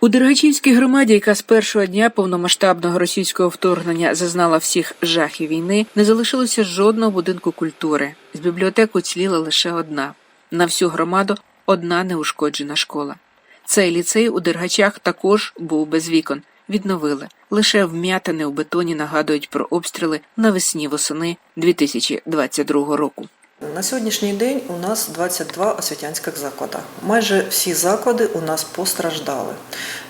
У Дергачівській громаді, яка з першого дня повномасштабного російського вторгнення зазнала всіх жахів війни, не залишилося жодного будинку культури. З бібліотек уціліла лише одна. На всю громаду одна неушкоджена школа. Цей ліцей у Дергачах також був без вікон. Відновили. Лише вм'ятини у бетоні нагадують про обстріли навесні восени 2022 року. На сьогоднішній день у нас 22 освітянських заклади. Майже всі заклади у нас постраждали.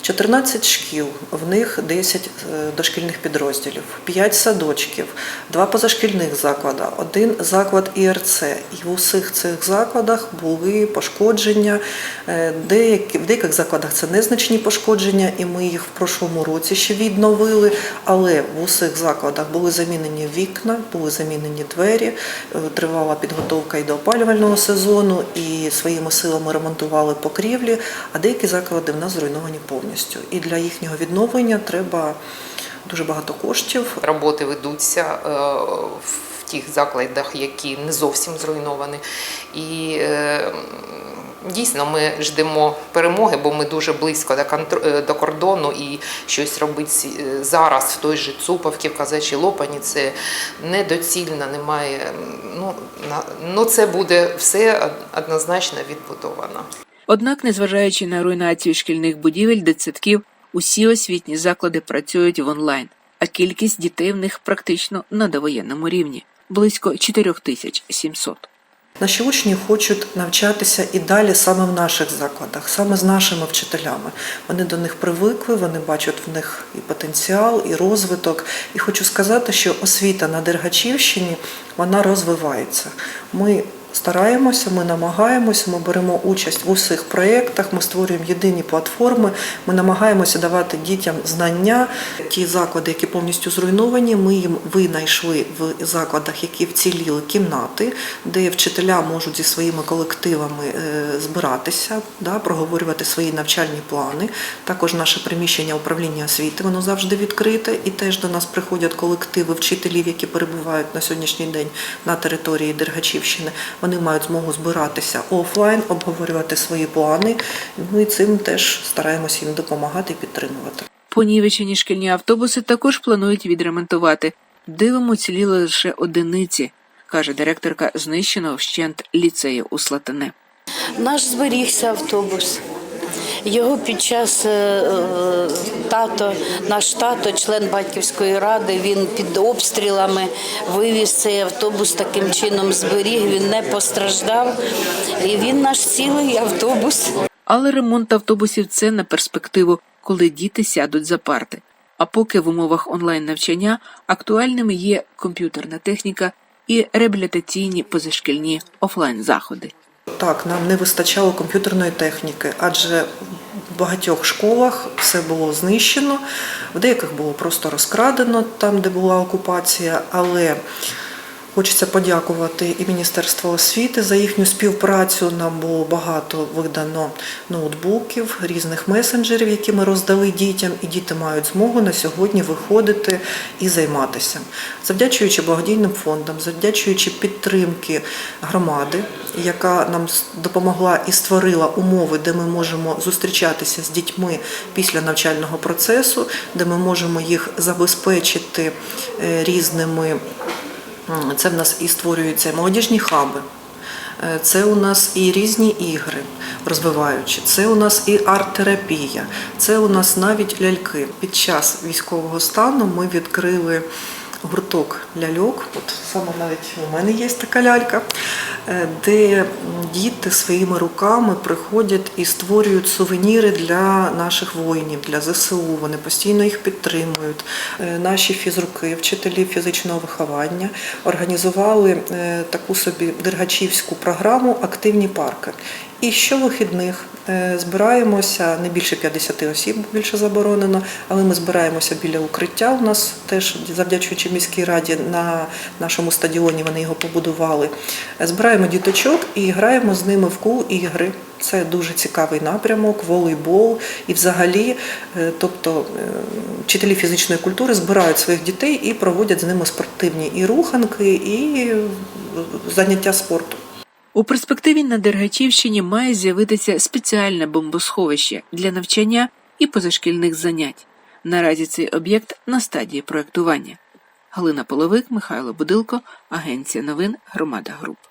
14 шкіл, в них 10 е, дошкільних підрозділів, 5 садочків, 2 позашкільних заклади, один заклад ІРЦ. І в усіх цих закладах були пошкодження. Е, в деяких закладах це незначні пошкодження, і ми їх в прошлому році ще відновили. Але в усіх закладах були замінені вікна, були замінені двері, е, тривала підготовка і до опалювального сезону, і своїми силами ремонтували покрівлі, а деякі заклади в нас зруйновані повністю. І для їхнього відновлення треба дуже багато коштів. Роботи ведуться е, в тих закладах, які не зовсім зруйновані. І е, дійсно ми ждемо перемоги, бо ми дуже близько до, е, до кордону і щось робити е, зараз в той же Цуповці, в Казачій Лопані це недоцільно, немає. Ну, ну це буде все однозначно відбудовано. Однак, незважаючи на руйнацію шкільних будівель, дитсадків, усі освітні заклади працюють в онлайн, а кількість дітей в них практично на довоєнному рівні близько 4700. Наші учні хочуть навчатися і далі саме в наших закладах, саме з нашими вчителями. Вони до них привикли, вони бачать в них і потенціал, і розвиток. І хочу сказати, що освіта на Дергачівщині вона розвивається. Ми стараємося, ми намагаємося, ми беремо участь в усіх проєктах, ми створюємо єдині платформи, ми намагаємося давати дітям знання. Ті заклади, які повністю зруйновані, ми їм винайшли в закладах, які вціліли кімнати, де вчителя можуть зі своїми колективами е, збиратися, да, проговорювати свої навчальні плани. Також наше приміщення управління освіти, воно завжди відкрите, і теж до нас приходять колективи вчителів, які перебувають на сьогоднішній день на території Дергачівщини. Вони мають змогу збиратися офлайн, обговорювати свої плани. Ну і цим теж стараємося їм допомагати і підтримувати. Понівечені шкільні автобуси також планують відремонтувати. Дивом уціліли лише одиниці, каже директорка знищеного вщент ліцею у Слатине. Наш зберігся автобус. Його під час е, е, тато, наш тато, член батьківської ради, він під обстрілами вивіз цей автобус таким чином зберіг. Він не постраждав. І він наш цілий автобус. Але ремонт автобусів це на перспективу, коли діти сядуть за парти. А поки в умовах онлайн навчання актуальними є комп'ютерна техніка і реабілітаційні позашкільні офлайн заходи. Так, нам не вистачало комп'ютерної техніки, адже в багатьох школах все було знищено, в деяких було просто розкрадено там, де була окупація, але Хочеться подякувати і Міністерству освіти за їхню співпрацю. Нам було багато видано ноутбуків, різних месенджерів, які ми роздали дітям, і діти мають змогу на сьогодні виходити і займатися. Завдячуючи благодійним фондам, завдячуючи підтримки громади, яка нам допомогла і створила умови, де ми можемо зустрічатися з дітьми після навчального процесу, де ми можемо їх забезпечити е, різними. Це в нас і створюються молодіжні хаби. Е, Це у нас і різні ігри розвиваючі, це у нас і арт-терапія, це у нас навіть ляльки. Під час військового стану ми відкрили гурток ляльок. От саме навіть у мене є така лялька, е, де діти своїми руками приходять і створюють сувеніри для наших воїнів, для ЗСУ. Вони постійно їх підтримують. Е, Наші фізруки, вчителі фізичного виховання організували е, таку собі дергачівську програму Активні парки. І щовихідних е, збираємося не більше 50 осіб, більше заборонено, але ми збираємося біля укриття. У нас теж завдячуючи міській раді на нашому стадіоні вони його побудували. Е, Збираємо діточок і граємо з ними в кул ігри. Це дуже цікавий напрямок, волейбол і взагалі, е, тобто вчителі фізичної культури збирають своїх дітей і проводять з ними спортивні і руханки, і заняття спорту. У перспективі на Дергачівщині має з'явитися спеціальне бомбосховище для навчання і позашкільних занять. Наразі цей об'єкт на стадії проектування. Галина Половик, Михайло Будилко, Агенція новин Громада Груп.